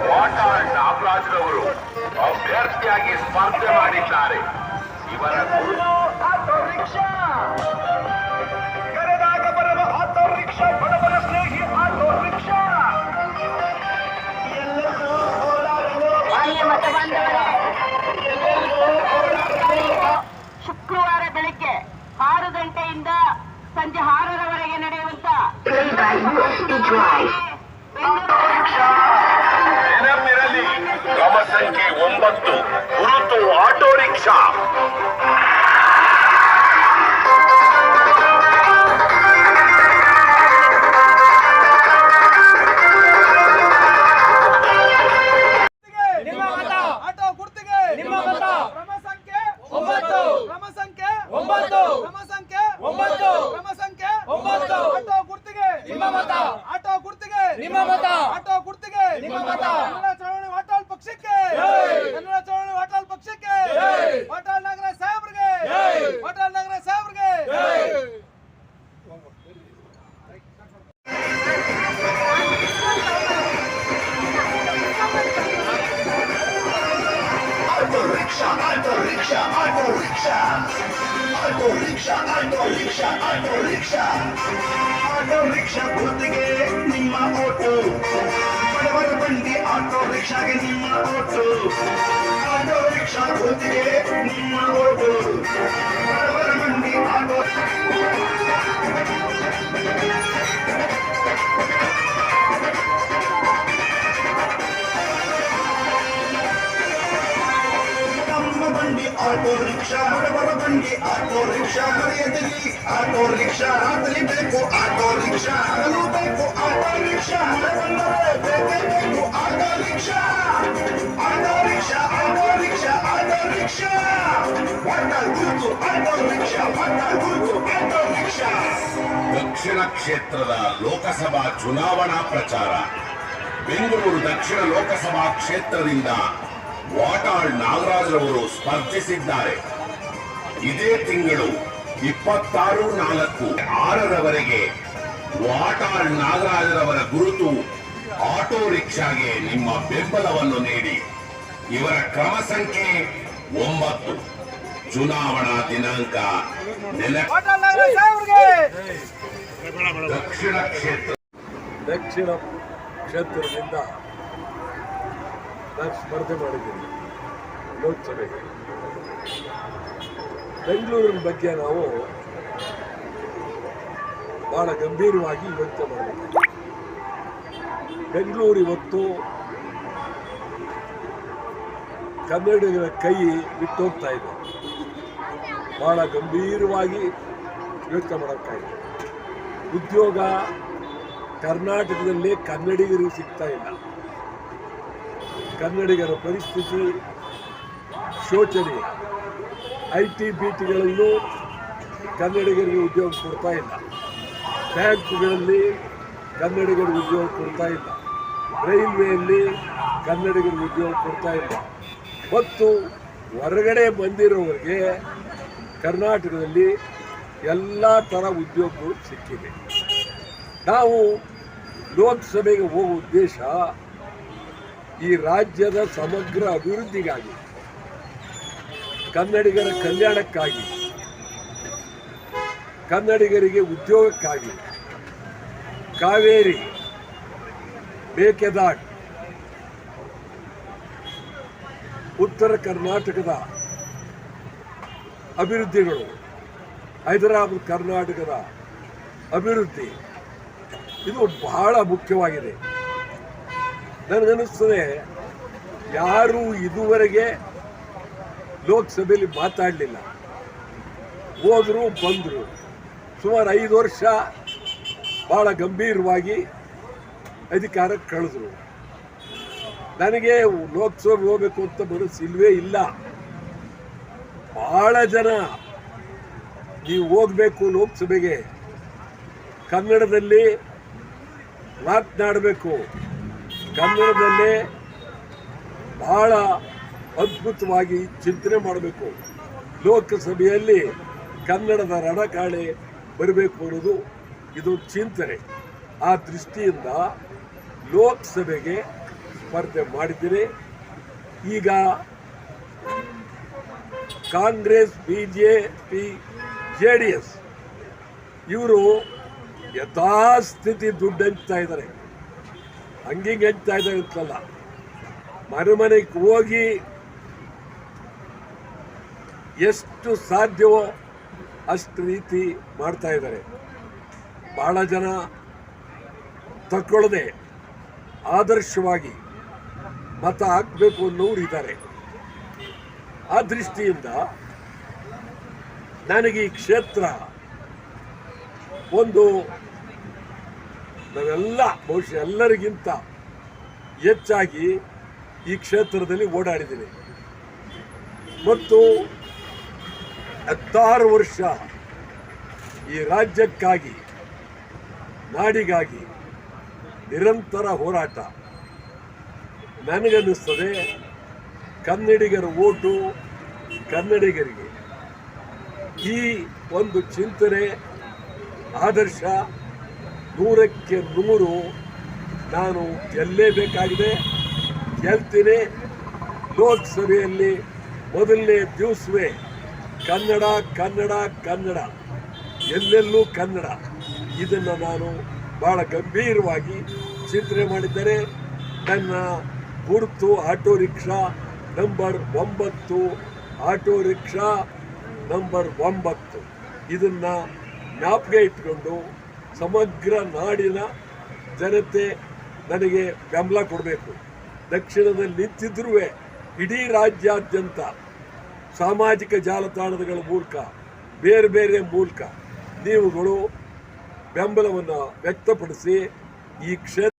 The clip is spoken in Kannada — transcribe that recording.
ವಾಟಾಳ್ ನಾಗರಾಜ್ರವರು ಅಭ್ಯರ್ಥಿಯಾಗಿ ಸ್ಪರ್ಧೆ ಮಾಡಿದ್ದಾರೆ. ಇವರ ಶುಕ್ರವಾರ ಬೆಳಿಗ್ಗೆ ಆರು ಗಂಟೆಯಿಂದ ಸಂಜೆ ಆರರವರೆಗೆ ನಡೆಯುವಂತ ನೆನಪಿರಲಿ ಕ್ರಮ ಒಂಬತ್ತು ಗುರುತು auto rickshaw. Auto rickshaw auto rickshaw auto rickshaw auto rickshaw auto rickshaw auto rickshaw auto rickshaw ಗುರುತಿಗೆ ನಿಮ್ಮ ಓಟು ಬಡವರ ಬಂಡಿ ಆಟೋ ರಿಕ್ಷಾಗೆ ನಿಮ್ಮ ಓಟು ಆಟೋ ರಿಕ್ಷಾ ಗುರುತಿಗೆ ನಿಮ್ಮ ಓಟು ಬಡವರ ಬಂಡಿ ಆಟೋ ಆಟೋ ರಿಕ್ಷಾ ಬಡವರ ಬಂಡಿ. ಆಟೋ ರಿಕ್ಷಾ ಆಟೋ ರಿಕ್ಷಾ ಆಗಲಿ ಬೇಕು. ಆಟೋ ರಿಕ್ಷಾ ಆಗಲು ಬೇಕು. ಆಟೋ ರಿಕ್ಷಾ ಬಂದರೆ ಬೇಕೇ auto rickshaw. Auto rickshaw auto rickshaw auto rickshaw. ಗುರುತು, ಆಟೋ ರಿಕ್ಷಾ ಗುರುತು, ಆಟೋ ರಿಕ್ಷಾ. ದಕ್ಷಿಣ ಕ್ಷೇತ್ರದ ಲೋಕಸಭಾ ಚುನಾವಣಾ ಪ್ರಚಾರ. ಬೆಂಗಳೂರು ದಕ್ಷಿಣ ಲೋಕಸಭಾ ಕ್ಷೇತ್ರದಿಂದ ವಾಟಾಳ್ ನಾಗರಾಜ್ರವರು ಸ್ಪರ್ಧಿಸಿದ್ದಾರೆ. ಇದೇ ತಿಂಗಳು ಇಪ್ಪತ್ತಾರು ನಾಲ್ಕು ಆರರವರೆಗೆ ವಾಟಾಳ್ ನಾಗರಾಜರವರ ಗುರುತು ಆಟೋ ರಿಕ್ಷಾಗೆ ನಿಮ್ಮ ಬೆಂಬಲವನ್ನು ನೀಡಿ. ಇವರ ಕ್ರಮ ಸಂಖ್ಯೆ ಒಂಬತ್ತು. ಚುನಾವಣಾ ದಿನಾಂಕ ನೆಲ ದಕ್ಷಿಣ ಕ್ಷೇತ್ರ ದಕ್ಷಿಣ ಕ್ಷೇತ್ರದಿಂದ ನಾನು ಸ್ಪರ್ಧೆ ಮಾಡಿದ್ದೀನಿ. ಲೋಕಸಭೆಗೆ ಬೆಂಗಳೂರಿನ ಬಗ್ಗೆ ನಾವು ಬಹಳ ಗಂಭೀರವಾಗಿ ಯೋಚನೆ ಮಾಡಬೇಕು. ಬೆಂಗಳೂರು ಇವತ್ತು ಕನ್ನಡಿಗರ ಕೈ ಬಿಟ್ಟೋಗ್ತಾ ಇದೆ. ಬಹಳ ಗಂಭೀರವಾಗಿ ಯೋಚನೆ ಮಾಡೋಕ್ಕಾಗಿದೆ ಉದ್ಯೋಗ ಕರ್ನಾಟಕದಲ್ಲಿ ಕನ್ನಡಿಗರಿಗೆ ಸಿಗ್ತಾ ಇಲ್ಲ. ಕನ್ನಡಿಗರ ಪರಿಸ್ಥಿತಿ ಶೋಚನೀಯ. ಐ ಟಿ ಬಿ ಟಿಗಳಲ್ಲೂ ಕನ್ನಡಿಗರಿಗೆ ಉದ್ಯೋಗ ಕೊಡ್ತಾ ಇಲ್ಲ. ಬ್ಯಾಂಕ್ಗಳಲ್ಲಿ ಕನ್ನಡಿಗರಿಗೆ ಉದ್ಯೋಗ ಕೊಡ್ತಾ ಇಲ್ಲ. ರೈಲ್ವೆಯಲ್ಲಿ ಕನ್ನಡಿಗರಿಗೆ ಉದ್ಯೋಗ ಕೊಡ್ತಾ ಇಲ್ಲ. ಮತ್ತು ಹೊರಗಡೆ ಬಂದಿರೋವರಿಗೆ ಕರ್ನಾಟಕದಲ್ಲಿ ಎಲ್ಲ ಥರ ಉದ್ಯೋಗಗಳು ಸಿಕ್ಕಿವೆ. ನಾವು ಲೋಕಸಭೆಗೆ ಹೋಗುವ ಉದ್ದೇಶ ಈ ರಾಜ್ಯದ ಸಮಗ್ರ ಅಭಿವೃದ್ಧಿಗಾಗಿ, ಕನ್ನಡಿಗರ ಕಲ್ಯಾಣಕ್ಕಾಗಿ, ಕನ್ನಡಿಗರಿಗೆ ಉದ್ಯೋಗಕ್ಕಾಗಿ ಕಾವೇರಿ, ಮೇಕೆದಾಟ್, ಉತ್ತರ ಕರ್ನಾಟಕದ ಅಭಿವೃದ್ಧಿಗಳು, ಹೈದರಾಬಾದ್ ಕರ್ನಾಟಕದ ಅಭಿವೃದ್ಧಿ, ಇದು ಬಹಳ ಮುಖ್ಯವಾಗಿದೆ. ನನಗನ್ನಿಸ್ತದೆ ಯಾರು ಇದುವರೆಗೆ ಲೋಕಸಭೆಯಲ್ಲಿ ಮಾತಾಡಲಿಲ್ಲ. ಹೋದರು, ಬಂದರು. ಸುಮಾರು ಐದು ವರ್ಷ ಭಾಳ ಗಂಭೀರವಾಗಿ ಅಧಿಕಾರಕ್ಕೆ ಕಳೆದರು. ನನಗೆ ಲೋಕಸಭೆ ಹೋಗಬೇಕು ಅಂತ ಮನಸ್ಸಿಲ್ವೇ ಇಲ್ಲ. ಭಾಳ ಜನ ನೀವು ಹೋಗಬೇಕು ಲೋಕಸಭೆಗೆ. ಕನ್ನಡದಲ್ಲಿ ಮಾತನಾಡಬೇಕು. ಕನ್ನಡದಲ್ಲೇ ಬಹಳ ಅದ್ಭುತವಾಗಿ ಚಿಂತನೆ ಮಾಡಬೇಕು. ಲೋಕಸಭೆಯಲ್ಲಿ ಕನ್ನಡದ ರಣಕಾಳೆ ಬರಬೇಕು ಅನ್ನೋದು ಇದು ಚಿಂತನೆ. ಆ ದೃಷ್ಟಿಯಿಂದ ಲೋಕಸಭೆಗೆ ಸ್ಪರ್ಧೆ ಮಾಡಿದ್ದೀರಿ ಈಗ Congress B J P J D S ಇವರು ಯಥಾಸ್ಥಿತಿ ದುಡ್ಡು ಹಂಚ್ತಾ ಇದ್ದಾರೆ. ಹಂಗಿಂಗೆ ಹಂಚ್ತಾ ಇದ್ದಾರೆ ಅಂತಲ್ಲ ಮನೆ ಮನೆಗೆ ಹೋಗಿ ಎಷ್ಟು ಸಾಧ್ಯವೋ ಅಷ್ಟು ರೀತಿ ಮಾಡ್ತಾ ಇದ್ದಾರೆ. ಬಹಳ ಜನ ತಕ್ಕೊಳ್ಳದೆ ಆದರ್ಶವಾಗಿ ಮತ ಹಾಕಬೇಕು ಅನ್ನೋರು ಇದ್ದಾರೆ. ಆ ದೃಷ್ಟಿಯಿಂದ ನನಗೆ ಈ ಕ್ಷೇತ್ರ ಒಂದು ನಾವೆಲ್ಲ, ಬಹುಶಃ ಎಲ್ಲರಿಗಿಂತ ಹೆಚ್ಚಾಗಿ ಈ ಕ್ಷೇತ್ರದಲ್ಲಿ ಓಡಾಡಿದ್ದೀನಿ ಮತ್ತು ಹತ್ತಾರು ವರ್ಷ ಈ ರಾಜ್ಯಕ್ಕಾಗಿ, ನಾಡಿಗಾಗಿ ನಿರಂತರ ಹೋರಾಟ. ನನಗನ್ನಿಸ್ತದೆ, ಕನ್ನಡಿಗರ ಓಟು ಕನ್ನಡಿಗರಿಗೆ. ಈ ಒಂದು ಚಿಂತನೆ, ಆದರ್ಶ ನೂರಕ್ಕೆ ನೂರು ನಾನು ಗೆಲ್ಲೇಬೇಕಾಗಿದೆ ಗೆಲ್ತೀನಿ. ಲೋಕಸಭೆಯಲ್ಲಿ ಮೊದಲನೇ ದಿವಸವೇ ಕನ್ನಡ ಕನ್ನಡ ಕನ್ನಡ. ಎಲ್ಲೆಲ್ಲೂ ಕನ್ನಡ. ಇದನ್ನು ನಾನು ಬಹಳ ಗಂಭೀರವಾಗಿ ಚಿಂತನೆ ಮಾಡಿದ್ದರೆ ನನ್ನ ಗುರುತು ಆಟೋ ರಿಕ್ಷಾ ನಂಬರ್ ಒಂಬತ್ತು, ಆಟೋ ರಿಕ್ಷಾ ನಂಬರ್ ಒಂಬತ್ತು. ಇದನ್ನು ಜ್ಞಾಪಕ ಇಟ್ಕೊಂಡು ಸಮಗ್ರ ನಾಡಿನ ಜನತೆ ನನಗೆ ಬೆಂಬಲ ಕೊಡಬೇಕು. ದಕ್ಷಿಣದಲ್ಲಿ ನಿಂತಿದ್ರೂ ಇಡೀ ರಾಜ್ಯಾದ್ಯಂತ ಸಾಮಾಜಿಕ ಜಾಲತಾಣಗಳ ಮೂಲಕ, ಬೇರೆ ಬೇರೆ ಮೂಲಕ ನೀವುಗಳು ಬೆಂಬಲವನ್ನು ವ್ಯಕ್ತಪಡಿಸಿ ಈ ಕ್ಷೇತ್ರ